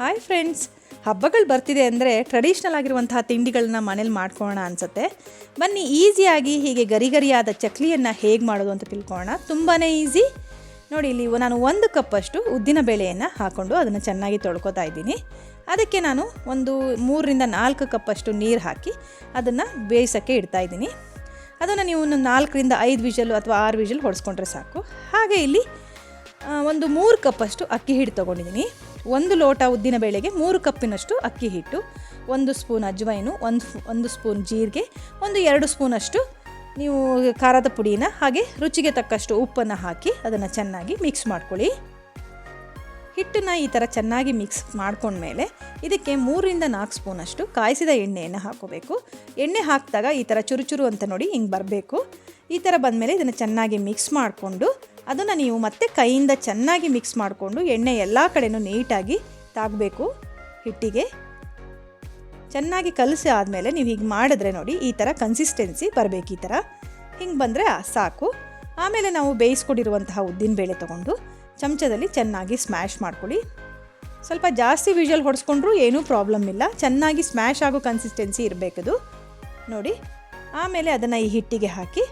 Hi friends ಹಬ್ಬಗಳು ಬರ್ತಿದೆ ಅಂದರೆ ಟ್ರೆಡಿಷ್ನಲ್ ಆಗಿರುವಂತಹ ತಿಂಡಿಗಳನ್ನ ಮನೇಲಿ ಮಾಡ್ಕೊಳ್ಳೋಣ ಅನಿಸುತ್ತೆ. ಬನ್ನಿ ಈಸಿಯಾಗಿ ಹೀಗೆ ಗರಿ ಗರಿಯಾದ ಚಕ್ಲಿಯನ್ನು ಹೇಗೆ ಮಾಡೋದು ಅಂತ ತಿಳ್ಕೊಳ್ಳೋಣ. ತುಂಬಾ ಈಸಿ ನೋಡಿ ಇಲ್ಲಿ ನಾನು ಒಂದು ಕಪ್ಪಷ್ಟು ಉದ್ದಿನ ಬೇಳೆಯನ್ನು ಹಾಕ್ಕೊಂಡು ಅದನ್ನು ಚೆನ್ನಾಗಿ ತೊಳ್ಕೊತಾ ಇದ್ದೀನಿ. ಅದಕ್ಕೆ ನಾನು ಒಂದು ಮೂರರಿಂದ ನಾಲ್ಕು ಕಪ್ಪಷ್ಟು ನೀರು ಹಾಕಿ ಅದನ್ನು ಬೇಯಿಸೋಕ್ಕೆ ಇಡ್ತಾ ಇದ್ದೀನಿ. ಅದನ್ನು ನೀವು ಒಂದು ನಾಲ್ಕರಿಂದ ಐದು ವಿಷಲ್ ಅಥವಾ ಆರು ವಿಷಲ್ ಹೊಡೆಸ್ಕೊಂಡ್ರೆ ಸಾಕು. ಹಾಗೆ ಇಲ್ಲಿ ಒಂದು ಮೂರು ಕಪ್ಪಷ್ಟು ಅಕ್ಕಿ ಹಿಟ್ಟು ತೊಗೊಂಡಿದ್ದೀನಿ. ಒಂದು ಲೋಟ ಉದ್ದಿನ ಬೇಳೆಗೆ ಮೂರು ಕಪ್ಪಿನಷ್ಟು ಅಕ್ಕಿ ಹಿಟ್ಟು, ಒಂದು ಸ್ಪೂನ್ ಅಜ್ವೈನು, ಒಂದು ಒಂದು ಸ್ಪೂನ್ ಜೀರಿಗೆ, ಒಂದು ಎರಡು ಸ್ಪೂನಷ್ಟು ನೀವು ಖಾರದ ಪುಡಿನ ಹಾಗೆ ರುಚಿಗೆ ತಕ್ಕಷ್ಟು ಉಪ್ಪನ್ನು ಹಾಕಿ ಅದನ್ನು ಚೆನ್ನಾಗಿ ಮಿಕ್ಸ್ ಮಾಡ್ಕೊಳ್ಳಿ. ಹಿಟ್ಟನ್ನು ಈ ಥರ ಚೆನ್ನಾಗಿ ಮಿಕ್ಸ್ ಮಾಡ್ಕೊಂಡ್ಮೇಲೆ ಇದಕ್ಕೆ ಮೂರರಿಂದ ನಾಲ್ಕು ಸ್ಪೂನಷ್ಟು ಕಾಯಿಸಿದ ಎಣ್ಣೆಯನ್ನು ಹಾಕೋಬೇಕು ಎಣ್ಣೆ ಹಾಕಿದಾಗ ಈ ಥರ ಚುರುಚುರು ಅಂತ ನೋಡಿ ಹಿಂಗೆ ಬರಬೇಕು. ಈ ಥರ ಬಂದಮೇಲೆ ಇದನ್ನು ಚೆನ್ನಾಗಿ ಮಿಕ್ಸ್ ಮಾಡಿಕೊಂಡು ಅದನ್ನು ನೀವು ಮತ್ತೆ ಕೈಯಿಂದ ಚೆನ್ನಾಗಿ ಮಿಕ್ಸ್ ಮಾಡಿಕೊಂಡು ಎಣ್ಣೆ ಎಲ್ಲ ಕಡೆನೂ ನೀಟಾಗಿ ತಾಗಬೇಕು ಹಿಟ್ಟಿಗೆ. ಚೆನ್ನಾಗಿ ಕಲಸಿ ಆದಮೇಲೆ ನೀವು ಹೀಗೆ ಮಾಡಿದ್ರೆ ನೋಡಿ ಈ ಥರ ಕನ್ಸಿಸ್ಟೆನ್ಸಿ ಬರಬೇಕು ಈ ಥರ ಹಿಂಗೆ ಬಂದರೆ ಸಾಕು. ಆಮೇಲೆ ನಾವು ಬೇಯಿಸ್ಕೊಂಡಿರುವಂತಹ ಉದ್ದಿನಬೇಳೆ ತೊಗೊಂಡು ಚಮಚದಲ್ಲಿ ಚೆನ್ನಾಗಿ ಸ್ಮ್ಯಾಶ್ ಮಾಡ್ಕೊಳ್ಳಿ. ಸ್ವಲ್ಪ ಜಾಸ್ತಿ ವಿಜುವಲ್ ಹೊಡೆಸ್ಕೊಂಡ್ರೂ ಏನೂ ಪ್ರಾಬ್ಲಮ್ ಇಲ್ಲ. ಚೆನ್ನಾಗಿ ಸ್ಮ್ಯಾಶ್ ಆಗೋ ಕನ್ಸಿಸ್ಟೆನ್ಸಿ ಇರಬೇಕದು. ನೋಡಿ, ಆಮೇಲೆ ಅದನ್ನು ಈ ಹಿಟ್ಟಿಗೆ ಹಾಕಿ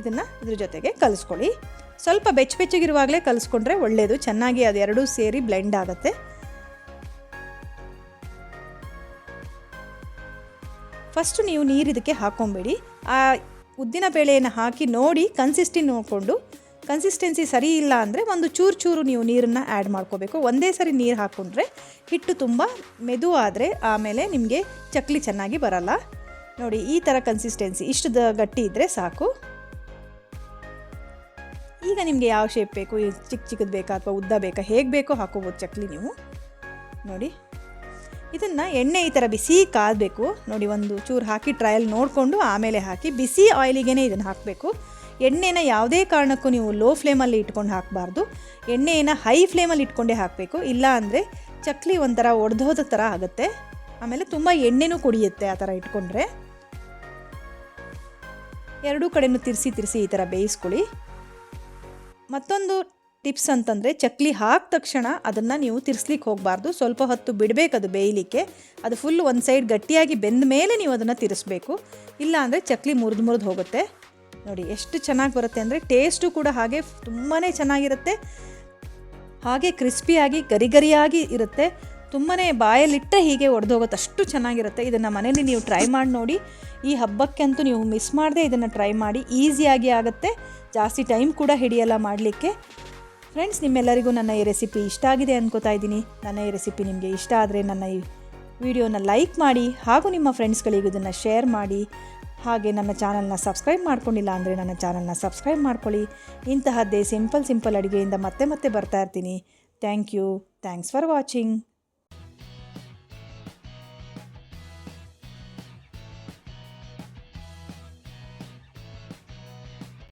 ಇದನ್ನು ಇದ್ರ ಜೊತೆಗೆ ಕಲಿಸ್ಕೊಳ್ಳಿ. ಸ್ವಲ್ಪ ಬೆಚ್ಚ ಬೆಚ್ಚಗಿರುವಾಗಲೇ ಕಲಿಸ್ಕೊಂಡ್ರೆ ಒಳ್ಳೆಯದು ಚೆನ್ನಾಗಿ ಅದೆರಡೂ ಸೇರಿ ಬ್ಲೆಂಡ್ ಆಗುತ್ತೆ. ಫಸ್ಟು ನೀವು ನೀರು ಇದಕ್ಕೆ ಹಾಕೊಂಬೇಡಿ. ಆ ಉದ್ದಿನ ಬೇಳೆಯನ್ನು ಹಾಕಿ ನೋಡಿ ಕನ್ಸಿಸ್ಟಿ ನೋಡಿಕೊಂಡು. ಕನ್ಸಿಸ್ಟೆನ್ಸಿ ಸರಿ ಇಲ್ಲ ಅಂದರೆ ಒಂದು ಚೂರು ಚೂರು ನೀವು ನೀರನ್ನು ಆ್ಯಡ್ ಮಾಡ್ಕೋಬೇಕು. ಒಂದೇ ಸರಿ ನೀರು ಹಾಕ್ಕೊಂಡ್ರೆ ಹಿಟ್ಟು ತುಂಬ ಮೆದು ಆದರೆ ಆಮೇಲೆ ನಿಮಗೆ ಚಕ್ಲಿ ಚೆನ್ನಾಗಿ ಬರಲ್ಲ. ನೋಡಿ, ಈ ಥರ ಕನ್ಸಿಸ್ಟೆನ್ಸಿ ಇಷ್ಟು ಗಟ್ಟಿ ಇದ್ದರೆ ಸಾಕು. ಈಗ ನಿಮಗೆ ಯಾವ ಶೇಪ್ ಬೇಕು? ಚಿಕ್ಕ ಚಿಕ್ಕದು ಬೇಕಾ ಅಥವಾ ಉದ್ದ ಬೇಕಾ? ಹೇಗೆ ಬೇಕೋ ಹಾಕೋಬೋದು ಚಕ್ಲಿ ನೀವು. ನೋಡಿ. ಇದನ್ನು ಎಣ್ಣೆ ಈ ಥರ ಬಿಸಿ ಕಾದಬೇಕು ನೋಡಿ, ಒಂದು ಚೂರು ಹಾಕಿ ಟ್ರಯಲ್ ನೋಡಿಕೊಂಡು ಆಮೇಲೆ ಹಾಕಿ ಬಿಸಿ ಆಯಿಲಿಗೆ ಇದನ್ನು ಹಾಕಬೇಕು. ಎಣ್ಣೆನ ಯಾವುದೇ ಕಾರಣಕ್ಕೂ ನೀವು ಲೋ ಫ್ಲೇಮಲ್ಲಿ ಇಟ್ಕೊಂಡು ಹಾಕಬಾರ್ದು. ಎಣ್ಣೆಯನ್ನು ಹೈ ಫ್ಲೇಮಲ್ಲಿ ಇಟ್ಕೊಂಡೇ ಹಾಕಬೇಕು. ಇಲ್ಲ ಅಂದರೆ ಚಕ್ಲಿ ಒಂಥರ ಒಡೆದೋದ ಥರ ಆಗುತ್ತೆ. ಆಮೇಲೆ ತುಂಬ ಎಣ್ಣೆನೂ ಕುಡಿಯುತ್ತೆ ಆ ಥರ ಇಟ್ಕೊಂಡ್ರೆ. ಎರಡೂ ಕಡೆಯೂ ತಿರ್ಸಿ ತಿರ್ಸಿ ಈ ಥರ ಬೇಯಿಸ್ಕೊಳ್ಳಿ. ಮತ್ತೊಂದು ಟಿಪ್ಸ್ ಅಂತಂದರೆ ಚಕ್ಲಿ ಹಾಕಿದ ತಕ್ಷಣ ಅದನ್ನು ನೀವು ತಿರ್ಸ್ಲಿಕ್ಕೆ ಹೋಗಬಾರ್ದು. ಸ್ವಲ್ಪ ಹೊತ್ತು ಬಿಡಬೇಕು ಅದು ಬೇಯಲಿಕ್ಕೆ. ಅದು ಫುಲ್ ಒಂದು ಸೈಡ್ ಗಟ್ಟಿಯಾಗಿ ಬೆಂದ ಮೇಲೆ ನೀವು ಅದನ್ನು ತಿರ್ಸ್ಬೇಕು. ಇಲ್ಲ ಅಂದರೆ ಚಕ್ಲಿ ಮುರಿದು ಮುರಿದು ಹೋಗುತ್ತೆ. ನೋಡಿ, ಎಷ್ಟು ಚೆನ್ನಾಗಿ ಬರುತ್ತೆ ಅಂದರೆ ಟೇಸ್ಟು ಕೂಡ ಹಾಗೆ ತುಂಬಾ ಚೆನ್ನಾಗಿರುತ್ತೆ. ಹಾಗೆ ಕ್ರಿಸ್ಪಿಯಾಗಿ ಗರಿಗರಿಯಾಗಿ ಇರುತ್ತೆ. ತುಂಬಾ ಬಾಯಲ್ಲಿಟ್ಟರೆ ಹೀಗೆ ಒಡೆದೋಗುತ್ತೆ ಅಷ್ಟು ಚೆನ್ನಾಗಿರುತ್ತೆ. ಇದನ್ನು ಮನೇಲಿ ನೀವು ಟ್ರೈ ಮಾಡಿ ನೋಡಿ. ಈ ಹಬ್ಬಕ್ಕೆ ಅಂತೂ ನೀವು ಮಿಸ್ ಮಾಡದೆ ಇದನ್ನು ಟ್ರೈ ಮಾಡಿ. ಈಸಿಯಾಗಿ ಆಗುತ್ತೆ. ಜಾಸ್ತಿ ಟೈಮ್ ಕೂಡ ಹಿಡಿಯಲ್ಲ ಮಾಡಲಿಕ್ಕೆ. ಫ್ರೆಂಡ್ಸ್ ನಿಮ್ಮೆಲ್ಲರಿಗೂ ನನ್ನ ಈ ರೆಸಿಪಿ ಇಷ್ಟ ಆಗಿದೆ ಅನ್ಕೋತಾ ಇದ್ದೀನಿ. ನನ್ನ ಈ ರೆಸಿಪಿ ನಿಮಗೆ ಇಷ್ಟ ಆದರೆ ನನ್ನ ಈ ವಿಡಿಯೋನ ಲೈಕ್ ಮಾಡಿ. ಹಾಗೂ ನಿಮ್ಮ ಫ್ರೆಂಡ್ಸ್ಗಳಿಗೂ ಇದನ್ನು ಶೇರ್ ಮಾಡಿ. ಹಾಗೆ ನನ್ನ ಚಾನಲ್ನ ಸಬ್ಸ್ಕ್ರೈಬ್ ಮಾಡ್ಕೊಂಡಿಲ್ಲ ಅಂದರೆ ನನ್ನ ಚಾನಲ್ನ ಸಬ್ಸ್ಕ್ರೈಬ್ ಮಾಡ್ಕೊಳ್ಳಿ. ಇಂತಹದ್ದೇ ಸಿಂಪಲ್ ಸಿಂಪಲ್ ಅಡುಗೆಯಿಂದ ಮತ್ತೆ ಮತ್ತೆ ಬರ್ತಾ ಇರ್ತೀನಿ. Thank you thanks for watching